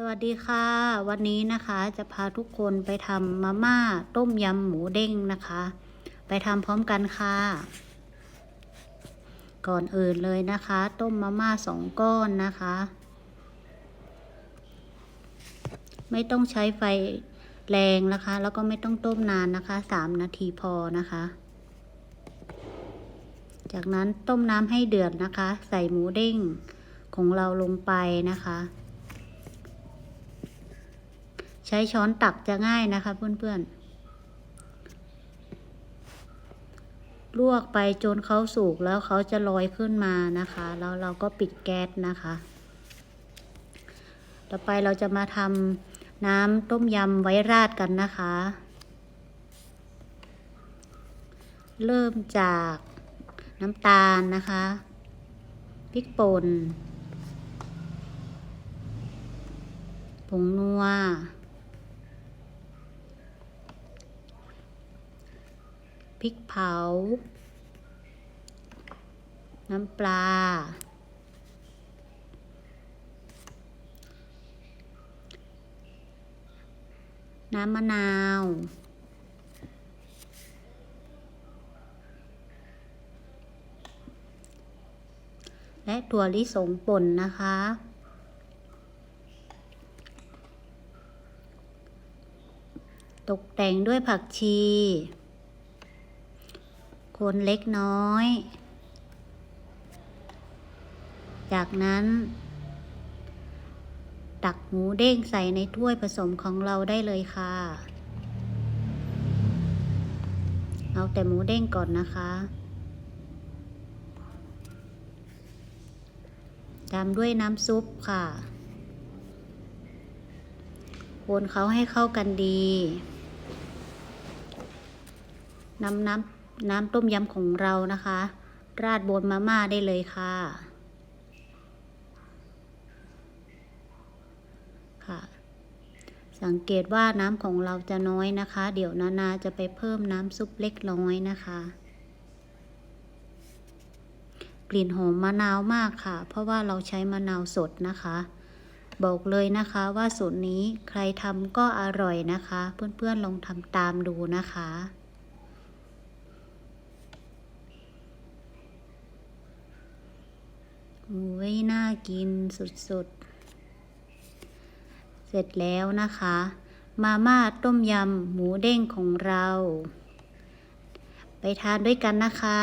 สวัสดีค่ะ วันนี้นะคะจะพาทุกคนไปทำมาม่าต้มยำหมูเด้งนะคะ ไปทำพร้อมกันค่ะ ก่อนอื่นเลยนะคะ ต้มมาม่าสองก้อนนะคะ ไม่ต้องใช้ไฟแรงนะคะ แล้วก็ไม่ต้องต้มนานนะคะสามนาทีพอนะคะ จากนั้นต้มน้ำให้เดือดนะคะ ใส่หมูเด้งของเราลงไปนะคะ ใช้ช้อนตักจะง่ายนะคะเพื่อนๆ ลวกไปจนเขาสุกแล้วเขาจะลอยขึ้นมานะคะ แล้วเราก็ปิดแก๊สนะคะ ต่อไปเราจะมาทำน้ำต้มยำไว้ราดกันนะคะ เริ่มจากน้ำตาลนะคะพริกป่นผงนัว พริกเผา น้ำปลา น้ำมะนาว และถั่วลิสงป่นนะคะตกแต่งด้วยผักชี คนเล็กน้อย จากนั้น ตักหมูเด้งใส่ในถ้วยผสมของเราได้เลยค่ะ เอาแต่หมูเด้งก่อนนะคะ ตามด้วยน้ำซุปค่ะคนเขาให้เข้ากันดี นำน้ำ น้ำต้มยำของเรานะคะ ราดบนมาม่าได้เลยค่ะ ค่ะ สังเกตว่าน้ำของเราจะน้อยนะคะ เดี๋ยวนานาจะไปเพิ่มน้ำซุปเล็กน้อยนะคะ กลิ่นหอมมะนาวมากค่ะ เพราะว่าเราใช้มะนาวสดนะคะบอกเลยนะคะว่าสูตรนี้ใครทำก็อร่อยนะคะ เพื่อนๆลองทำตามดูนะคะ โอ้ยน่ากินสุดๆ เสร็จแล้วนะคะ มาม่าต้มยำหมูเด้งของเรา ไปทานด้วยกันนะคะ